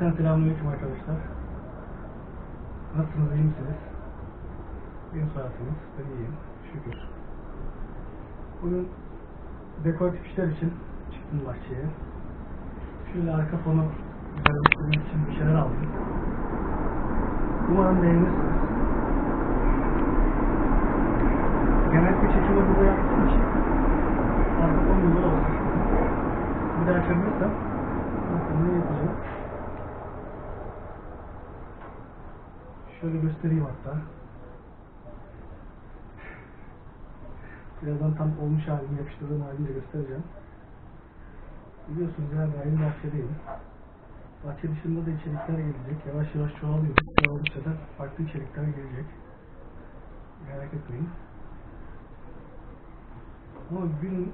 Cümleten selamünaleyküm arkadaşlar. Nasılsınız, iyi misiniz? Benim saatiniz, ben iyiyim, şükür. Bugün dekoratif işler için çıktım bahçeye. Şöyle arka fonu güzelleştirmek için bir şeyler aldım. Umarım beğenirsiniz. Genellikle çekimi burada yaptığım için arka fonu güzel olsun. Bir daha açabilirsem bakın ne yapacağım. Şöyle göstereyim hatta. Birazdan tam olmuş halini yapıştırdığım halini göstereceğim. Biliyorsunuz yani aynı bahçedeyim. Bahçe dışında da içerikler gelecek. Yavaş yavaş çoğalıyor. Çoğaldıkça da farklı içerikler gelecek. Merak etmeyin. Ama gün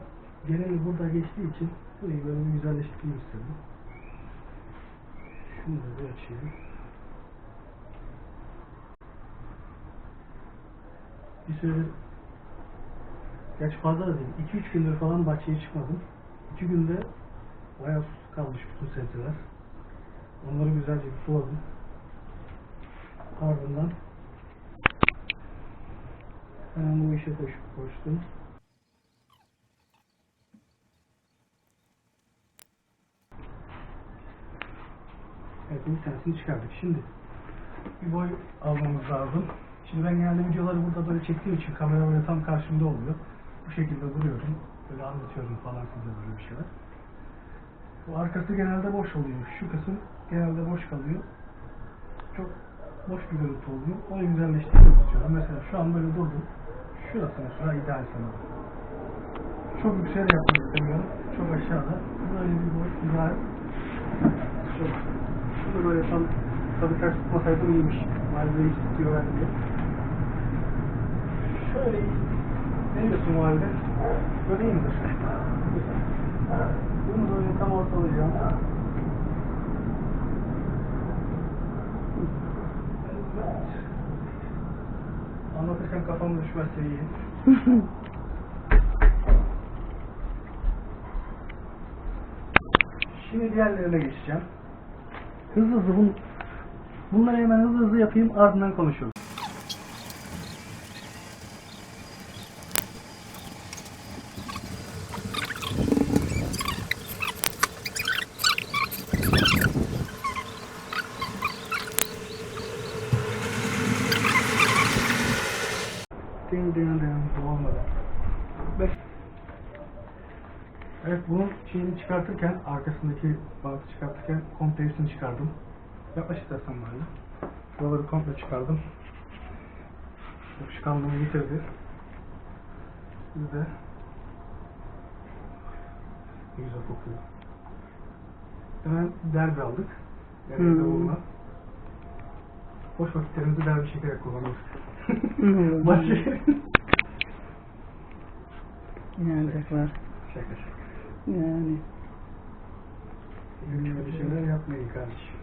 geneli burada geçtiği için burayı böyle bir güzelleştireyim istedim. Şunu da bir açayım. Bir süredir Gerçi fazla da değil. 2-3 gündür falan bahçeye çıkmadım. 2 günde bayağı susuz kalmış bütün sebzeler. Onları güzelce bir suladım. Ardından hemen bu işe koş, koştum. Evet bir tanesini çıkardık. Şimdi bir boy almamız lazım. Şimdi ben genelde videoları burada böyle çektiğim için kamera tam karşımda oluyor. Bu şekilde duruyorum. Böyle anlatıyorum falan size böyle bir şeyler. Bu arkası genelde boş oluyor. Şu kısım genelde boş kalıyor. Çok boş bir görüntü oluyor. Onu güzelleştirmek istiyorum. Mesela şu an böyle durdum. Şurası mesela ideal sanırım. Çok yüksek yapmak istemiyorum. Çok aşağıda. Böyle bir boş ideal. Çok. Şunu böyle tam tabii ters tutmasaydım iyiymiş. Malzemeyi istiyorlar diye. Şöyle ne diyorsun o halde? Böyle iyi. Bunu böyle tam ortalayacağım. Anlatırken kafam düşmezse iyi. Şimdi diğerlerine geçeceğim. Hızlı hızlı bun bunları hemen hızlı hızlı yapayım ardından konuşuruz. Evet bunun şeyini çıkartırken arkasındaki bantı çıkartırken komple hepsini çıkardım. Yaklaş istersen böyle. Buraları komple çıkardım. Yapışkanlığını yitirdi. Biz de ne güzel kokuyor. Hemen derbi aldık. Yani Hmm. hmm. Boş vakitlerimizi derbi çekerek kullanıyoruz. Hmm. Başka İnanacaklar. Şaka şaka. Yani. Böyle şeyler yapmayın kardeşim.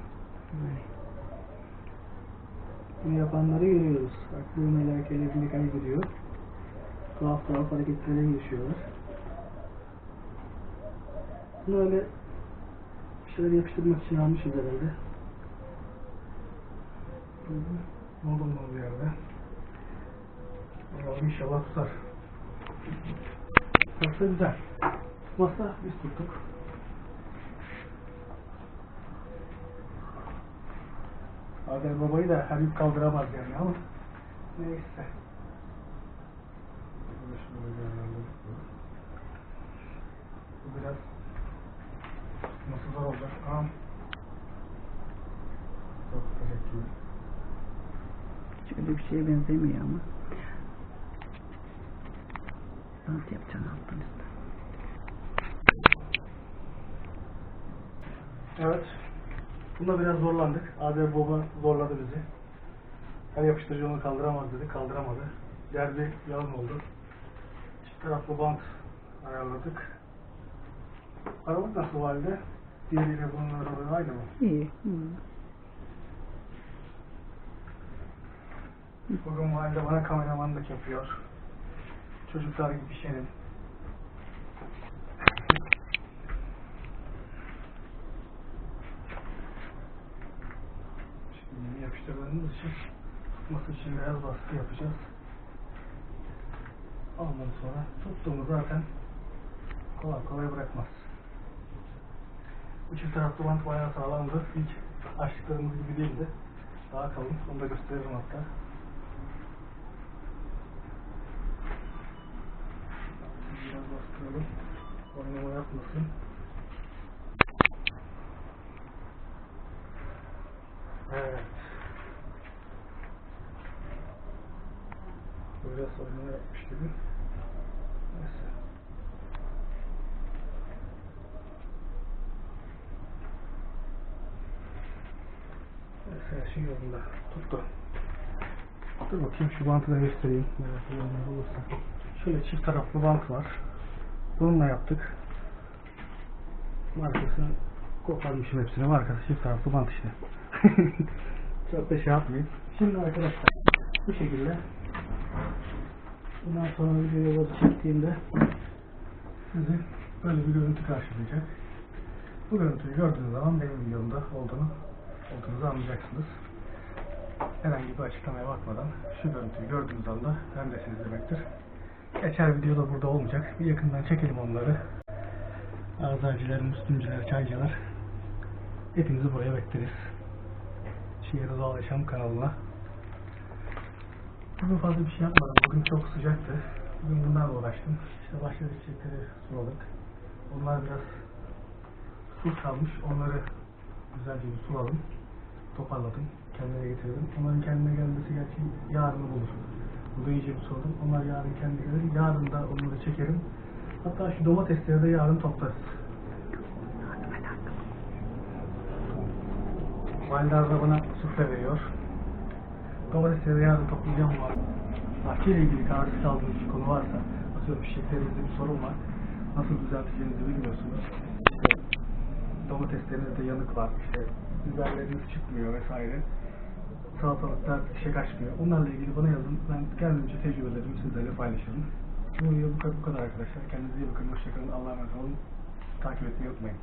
Bunu yapanları görüyoruz. Aklı melekelerini kaybediyor. Tuhaf tuhaf hareketlere geçiyorlar. Bunu öyle bir şeyler yapıştırmak için almışız herhalde. Buldum bunu bir yerde. Bakalım inşallah tutar. Tutarsa güzel. Tutmazsa biz tuttuk. Adem babayı da her yük kaldıramaz yani ama neyse. Bu biraz nasıl zor olacak ama çok tutacak gibi. Şöyle bir şeye benzemiyor ama. Bant yapacaksın alttan üstten. Evet. Bunda biraz zorlandık. Adem baba zorladı bizi. Her yapıştırıcı onu kaldıramaz dedi. Kaldıramadı. Derbi yalın oldu. Çift taraflı bant ayarladık. Aralık nasıl o halde? Diğeriyle bunun aralığı aynı mı? İyi. Hı. Bugün bu halde bana kameramanlık yapıyor. Çocuklar gibi şirin. yapıştırdığımız için tutması için biraz baskı yapacağız. Ondan sonra tuttuğumuz zaten kolay kolay bırakmaz. Bu çift taraflı bant bayağı sağlamdı. İlk açtıklarımız gibi değildi. Daha kalın. Onu da gösteririm hatta. Biraz bastıralım. Oynama yapmasın. Evet. Böyle oynama yapmış gibi. Neyse. Neyse her şey yolunda. Tuttu. Dur bakayım şu bantı da göstereyim. Olursa. Şöyle çift taraflı bant var. Bununla yaptık. Markasını koparmışım hepsini. Markası çift taraflı bant işte. Çok da şey yapmayayım. Şimdi arkadaşlar bu şekilde bundan sonra videoları çektiğimde sizi böyle bir görüntü karşılayacak. Bu görüntüyü gördüğünüz zaman benim videomda olduğunu olduğunuzu anlayacaksınız. Herhangi bir açıklamaya bakmadan şu görüntüyü gördüğünüz anda bendesiniz demektir. Geçer videoda burada olmayacak. Bir yakından çekelim onları. Azaciler, Müslümcüler, Çaycılar. Hepinizi buraya bekleriz. Şehir Doğal Yaşam kanalına. Bugün fazla bir şey yapmadım. Bugün çok sıcaktı. Bugün bunlarla uğraştım. İşte başka çiçekleri suladık. Onlar biraz su kalmış. Onları güzelce bir suladım. Toparladım. Kendine getirdim. Onların kendine gelmesi gerçi yarını bulur. Burada iyice bir sordum. Onlar yarın kendi gelir. Yarın da onları çekerim. Hatta şu domatesleri de yarın toplarız. Validar da bana sufle veriyor. Domatesleri de yarın toplayacağım var. Bahçeyle ilgili kararsız kaldığınız bir konu varsa, atıyorum çiçeklerinizde bir sorun var. Nasıl düzelteceğinizi bilmiyorsunuz. İşte domateslerinizde yanık var, işte biberleriniz çıkmıyor vesaire. Salatalıklar çiçek açmıyor. Onlarla ilgili bana yazın. Ben kendimce tecrübelerimi sizlerle paylaşırım. Bu video bu kadar, bu kadar arkadaşlar. Kendinize iyi bakın. Hoşçakalın. Allah'a emanet olun. Takip etmeyi unutmayın.